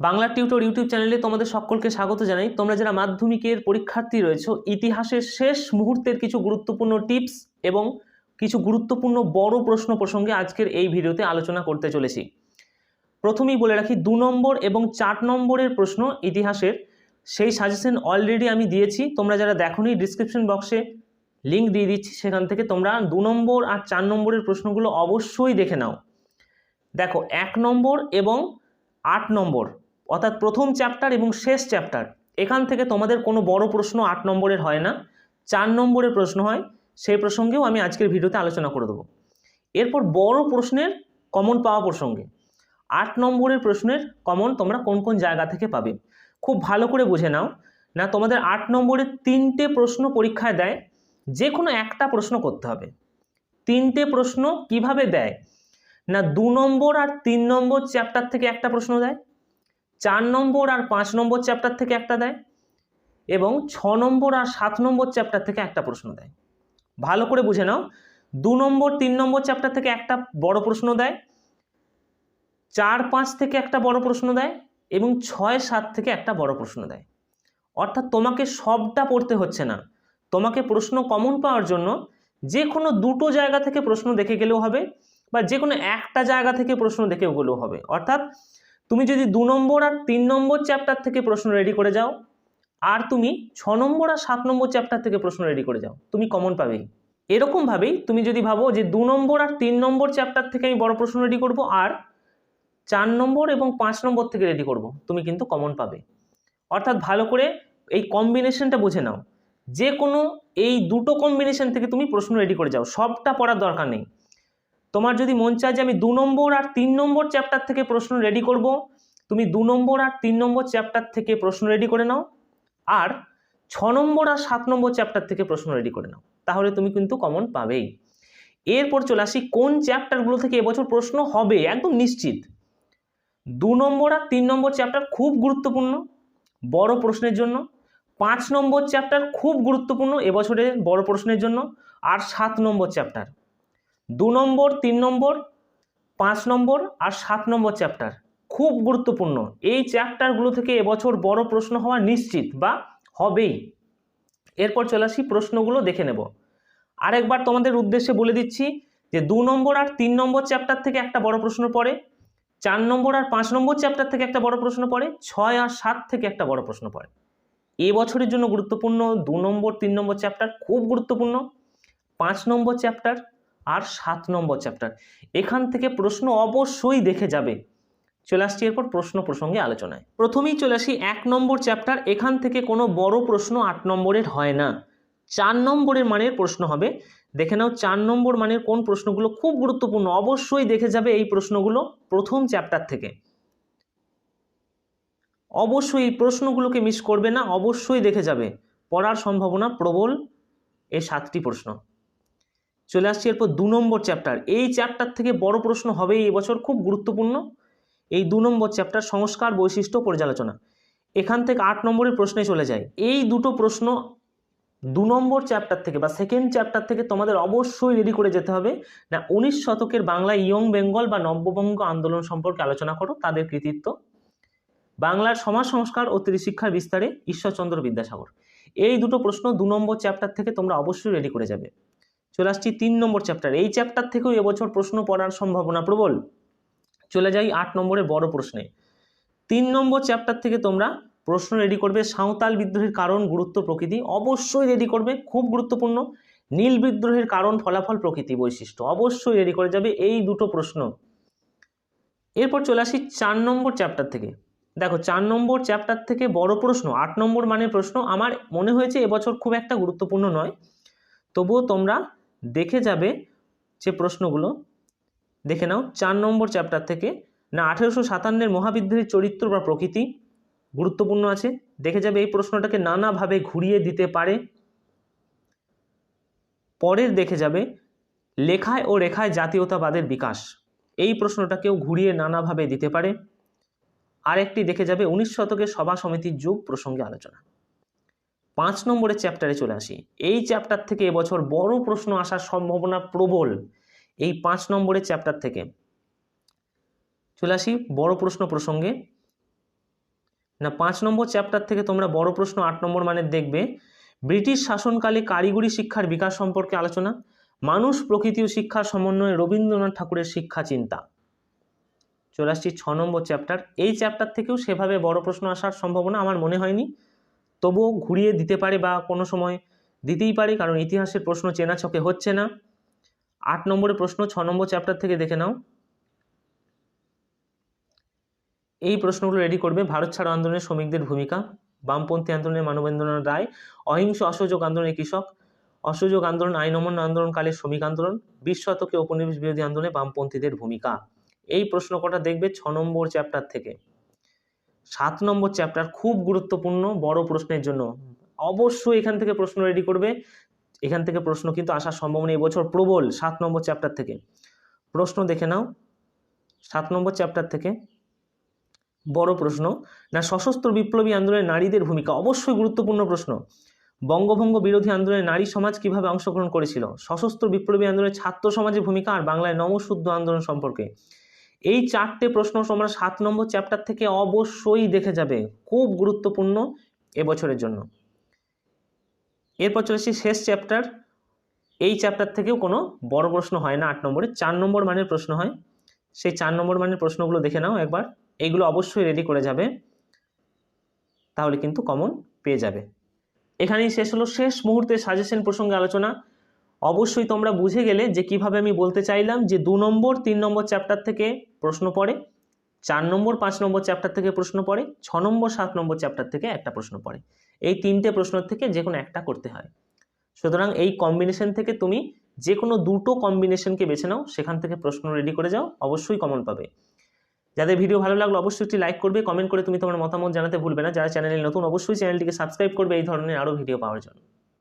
Bangla tutor YouTube চ্যানেলে তোমাদের সকলকে স্বাগত জানাই। তোমরা যারা মাধ্যমিকের পরীক্ষার্থী রয়েছে, ইতিহাসের শেষ মুহূর্তের কিছু গুরুত্বপূর্ণ টিপস এবং কিছু গুরুত্বপূর্ণ বড় প্রশ্ন প্রসঙ্গে আজকের এই ভিডিওতে আলোচনা করতে চলেছি। প্রথমেই বলে রাখি, দু নম্বর এবং চার নম্বরের প্রশ্ন ইতিহাসের। সেই সাজেশন অলরেডি আমি দিয়েছি। তোমরা যারা দেখোনি ডিসক্রিপশন বক্সে লিঙ্ক দিয়ে দিচ্ছি, সেখান থেকে তোমরা দু নম্বর আর চার নম্বরের প্রশ্নগুলো অবশ্যই দেখে নাও। দেখো, এক নম্বর এবং আট নম্বর। অর্থাৎ প্রথম চ্যাপ্টার এবং শেষ চ্যাপ্টার এখান থেকে তোমাদের কোনো বড় প্রশ্ন আট নম্বরের হয় না। চার নম্বরের প্রশ্ন হয়, সেই প্রসঙ্গেও আমি আজকের ভিডিওতে আলোচনা করে দেবো। এরপর বড় প্রশ্নের কমন পাওয়া প্রসঙ্গে। আট নম্বরের প্রশ্নের কমন তোমরা কোন কোন জায়গা থেকে পাবে? খুব ভালো করে বুঝে নাও। না, তোমাদের আট নম্বরের তিনটে প্রশ্ন পরীক্ষায় দেয় যে কোনো একটা প্রশ্ন করতে হবে। তিনটে প্রশ্ন কীভাবে দেয়? না, দু নম্বর আর তিন নম্বর চ্যাপ্টার থেকে একটা প্রশ্ন দেয়? চার নম্বর আর পাঁচ নম্বর চ্যাপ্টার থেকে একটা দেয় এবং ছ নম্বর আর সাত নম্বর চ্যাপ্টার থেকে একটা প্রশ্ন দেয়। ভালো করে বুঝে নাও, দু নম্বর, তিন নম্বর চ্যাপ্টার থেকে একটা বড় প্রশ্ন দেয়, চার, পাঁচ থেকে একটা বড় প্রশ্ন দেয় এবং ছয়, সাত থেকে একটা বড় প্রশ্ন দেয়। অর্থাৎ তোমাকে সবটা পড়তে হচ্ছে না। তোমাকে প্রশ্ন কমন পাওয়ার জন্য যে কোনো দুটো জায়গা থেকে প্রশ্ন দেখে গেলেও হবে বা যে কোনো একটা জায়গা থেকে প্রশ্ন দেখে গেলেও হবে। অর্থাৎ তুমি যদি দু নম্বর আর তিন নম্বর চ্যাপ্টার থেকে প্রশ্ন রেডি করে যাও, আর তুমি ছ নম্বর আর সাত নম্বর চ্যাপ্টার থেকে প্রশ্ন রেডি করে যাও, তুমি কমন পাবেই। এরকমভাবেই তুমি যদি ভাবো যে দু নম্বর আর তিন নম্বর চ্যাপ্টার থেকে আমি বড় প্রশ্ন রেডি করব, আর চার নম্বর এবং পাঁচ নম্বর থেকে রেডি করব, তুমি কিন্তু কমন পাবে। অর্থাৎ ভালো করে এই কম্বিনেশনটা বুঝে নাও। যে কোনো এই দুটো কম্বিনেশন থেকে তুমি প্রশ্ন রেডি করে যাও, সবটা পড়ার দরকার নেই। তোমার যদি মন চায় যে আমি দু নম্বর আর তিন নম্বর চ্যাপ্টার থেকে প্রশ্ন রেডি করব, তুমি দু নম্বর আর তিন নম্বর চ্যাপ্টার থেকে প্রশ্ন রেডি করে নাও, আর ছ নম্বর আর সাত নম্বর চ্যাপ্টার থেকে প্রশ্ন রেডি করে নাও, তাহলে তুমি কিন্তু কমন পাবেই। এরপর চলে আসি, কোন চ্যাপ্টারগুলো থেকে এবছর প্রশ্ন হবে? একদম নিশ্চিত। দু নম্বর আর তিন নম্বর চ্যাপ্টার খুব গুরুত্বপূর্ণ, বড় প্রশ্নের জন্য। পাঁচ নম্বর চ্যাপ্টার খুব গুরুত্বপূর্ণ এবছরের বড় প্রশ্নের জন্য, আর সাত নম্বর চ্যাপ্টার দু নম্বর, তিন নম্বর, পাঁচ নম্বর আর সাত নম্বর চ্যাপ্টার খুব গুরুত্বপূর্ণ। এই চ্যাপ্টারগুলো থেকে এবছর বড় প্রশ্ন হওয়া নিশ্চিত বা হবেই। এরপর চলে আসি প্রশ্নগুলো দেখে নেব। আরেকবার তোমাদের উদ্দেশ্যে বলে দিচ্ছি যে দু নম্বর আর তিন নম্বর চ্যাপ্টার থেকে একটা বড় প্রশ্ন পড়ে, চার নম্বর আর পাঁচ নম্বর চ্যাপ্টার থেকে একটা বড় প্রশ্ন পড়ে, ছয় আর সাত থেকে একটা বড় প্রশ্ন পড়ে। এ বছরের জন্য গুরুত্বপূর্ণ দু নম্বর, তিন নম্বর চ্যাপ্টার খুব গুরুত্বপূর্ণ। পাঁচ নম্বর চ্যাপ্টার আর সাত নম্বর চ্যাপ্টার এখান থেকে প্রশ্ন অবশ্যই দেখে যাবে। চলে আসছি এরপর প্রশ্ন প্রসঙ্গে আলোচনায়। প্রথমেই চলে আসি এক নম্বর চ্যাপ্টার এখান থেকে কোনো বড় প্রশ্ন আট নম্বরের হয় না। চার নম্বরের মানের প্রশ্ন হবে। দেখে নাও চার নম্বর মানের কোন প্রশ্নগুলো খুব গুরুত্বপূর্ণ। অবশ্যই দেখে যাবে এই প্রশ্নগুলো প্রথম চ্যাপ্টার থেকে। অবশ্যই এই প্রশ্নগুলোকে মিস করবে না, অবশ্যই দেখে যাবে। পড়ার সম্ভাবনা প্রবল এই সাতটি প্রশ্ন। চলে আসছি এরপর দু নম্বর চ্যাপ্টার এই চ্যাপ্টার থেকে বড় প্রশ্ন হবে এই বছর, খুব গুরুত্বপূর্ণ। এই দু নম্বর চ্যাপ্টার সংস্কার বৈশিষ্ট্য পর্যালোচনা। এখান থেকে আট নম্বরের প্রশ্নে চলে যায় এই দুটো প্রশ্ন দু নম্বর চ্যাপ্টার থেকে বা সেকেন্ড চ্যাপ্টার থেকে তোমাদের অবশ্যই রেডি করে যেতে হবে। না, উনিশ শতকের বাংলা ইয়ং বেঙ্গল বা নব্যবঙ্গ আন্দোলন সম্পর্কে আলোচনা করো, তাদের কৃতিত্ব। বাংলার সমাজ সংস্কার ও ত্রিশিক্ষার বিস্তারে ঈশ্বরচন্দ্র বিদ্যাসাগর। এই দুটো প্রশ্ন দু নম্বর চ্যাপ্টার থেকে তোমরা অবশ্যই রেডি করে যাবে। চলে আসছি তিন নম্বর চ্যাপ্টার এই চ্যাপ্টার থেকেও এবছর প্রশ্ন পড়ার সম্ভাবনা প্রবল। চলে যাই আট নম্বরের বড় প্রশ্নে। তিন নম্বর চ্যাপ্টার থেকে তোমরা প্রশ্ন রেডি করবে, সাঁওতাল বিদ্রোহের কারণ, গুরুত্ব, প্রকৃতি। অবশ্যই রেডি করবে, খুব গুরুত্বপূর্ণ। নীল বিদ্রোহের কারণ, ফলাফল, প্রকৃতি বৈশিষ্ট্য। অবশ্যই রেডি করে যাবে এই দুটো প্রশ্ন। এরপর চলে আসি চার নম্বর চ্যাপ্টার থেকে। দেখো, চার নম্বর চ্যাপ্টার থেকে বড় প্রশ্ন, আট নম্বর মানের প্রশ্ন। আমার মনে হয়েছে এবছর খুব একটা গুরুত্বপূর্ণ নয়। তবুও তোমরা দেখে যাবে যে প্রশ্নগুলো। দেখে নাও, চার নম্বর চ্যাপ্টার থেকে, না, আঠেরোশো সাতান্নের মহাবিদ্রোহের চরিত্র বা প্রকৃতি গুরুত্বপূর্ণ আছে। দেখে যাবে এই প্রশ্নটাকে নানাভাবে ঘুরিয়ে দিতে পারে। পরের দেখে যাবে, লেখায় ও রেখায় জাতীয়তাবাদের বিকাশ। এই প্রশ্নটাকেও ঘুরিয়ে নানাভাবে দিতে পারে। আরেকটি দেখে যাবে, উনিশ শতকের সভা সমিতির যুগ প্রসঙ্গে আলোচনা। পাঁচ নম্বরের চ্যাপ্টারে চলে আসি। এই চ্যাপ্টার থেকে এবছর বড় প্রশ্ন আসার সম্ভাবনা প্রবল এই পাঁচ নম্বরের চ্যাপ্টার থেকে। চলে আসি বড় প্রশ্ন প্রসঙ্গে। না, পাঁচ নম্বর চ্যাপ্টার থেকে তোমরা বড় প্রশ্ন আট নম্বর মানে দেখবে, ব্রিটিশ শাসনকালে কারিগরি শিক্ষার বিকাশ সম্পর্কে আলোচনা, মানুষ প্রকৃতি ও শিক্ষার সমন্বয়ে রবীন্দ্রনাথ ঠাকুরের শিক্ষা চিন্তা। চলে আসছি ছ নম্বর চ্যাপ্টার এই চ্যাপ্টার থেকেও সেভাবে বড় প্রশ্ন আসার সম্ভাবনা আমার মনে হয়নি। তবুও ঘুরিয়ে দিতে পারে বা কোনো সময় দিতেই পারে, কারণ ইতিহাসের প্রশ্ন চেনা ছকে হচ্ছে না। আট নম্বরের প্রশ্ন, ছ নম্বর চ্যাপ্টার থেকে দেখে নাও। এই প্রশ্নগুলো রেডি করবে ভারত ছাড়ো আন্দোলনের শ্রমিকদের ভূমিকা। বামপন্থী আন্দোলনের মানবেন্দ্রনাথ রায়, অহিংস অসহযোগ আন্দোলনের কৃষক, অসহযোগ আন্দোলন, আইন অমান্য আন্দোলনকালে শ্রমিক আন্দোলন, বিশ শতকে উপনিবেশ বিরোধী আন্দোলনে বামপন্থীদের ভূমিকা। এই প্রশ্ন কটা দেখবে? ছ নম্বর চ্যাপ্টার থেকে। সাত নম্বর চ্যাপ্টার খুব গুরুত্বপূর্ণ, বড় প্রশ্নের জন্য। অবশ্যই এখান থেকে প্রশ্ন রেডি করবে। এখান থেকে প্রশ্ন কিন্তু আসার সম্ভাবনা এবছর প্রবল সাত নম্বর চ্যাপ্টার থেকে। প্রশ্ন দেখে নাও। সাত নম্বর চ্যাপ্টার থেকে বড় প্রশ্ন, না সশস্ত্র বিপ্লবী আন্দোলনে নারীদের ভূমিকা? অবশ্যই গুরুত্বপূর্ণ প্রশ্ন। বঙ্গভঙ্গ বিরোধী আন্দোলনে নারী সমাজ কীভাবে অংশগ্রহণ করেছিল? সশস্ত্র বিপ্লবী আন্দোলনে ছাত্র সমাজের ভূমিকা আর বাংলায় নমশুদ্ধ আন্দোলন সম্পর্কে। এই চারটে প্রশ্ন তোমরা সাত নম্বর চ্যাপ্টার থেকে অবশ্যই দেখে যাবে, খুব গুরুত্বপূর্ণ এবছরের জন্য। এরপর চলেছি শেষ চ্যাপ্টার এই চ্যাপ্টার থেকেও কোনো বড় প্রশ্ন হয় না, আট নম্বরে চার নম্বর মানের প্রশ্ন হয়। সেই চার নম্বর মানের প্রশ্নগুলো দেখে নাও একবার। এইগুলো অবশ্যই রেডি করে যাবে, তাহলে কিন্তু কমন পেয়ে যাবে। এখানেই শেষ হলো। শেষ মুহূর্তে সাজেশন প্রসঙ্গে আলোচনা। অবশ্যই তোমরা বুঝে গেলে যে কীভাবে আমি বলতে চাইলাম যে দু নম্বর, তিন নম্বর চ্যাপ্টার থেকে প্রশ্ন পড়ে, চার নম্বর, পাঁচ নম্বর চ্যাপ্টার থেকে প্রশ্ন পড়ে, ছ নম্বর, সাত নম্বর চ্যাপ্টার থেকে একটা প্রশ্ন পড়ে। এই তিনটে প্রশ্ন থেকে যে কোনো একটা করতে হয়। সুতরাং এই কম্বিনেশন থেকে তুমি যে কোনো দুটো কম্বিনেশনকে বেছে নাও, সেখান থেকে প্রশ্ন রেডি করে যাও, অবশ্যই কমন পাবে। যাদের ভিডিও ভালো লাগল অবশ্যই একটি লাইক করবে কমেন্ট করে তুমি তোমার মতামত জানাতে ভুলবে না। যারা চ্যানেলে নতুন, অবশ্যই চ্যানেলটিকে সাবস্ক্রাইব করবে, এই ধরনের আরও ভিডিও পাওয়ার জন্য।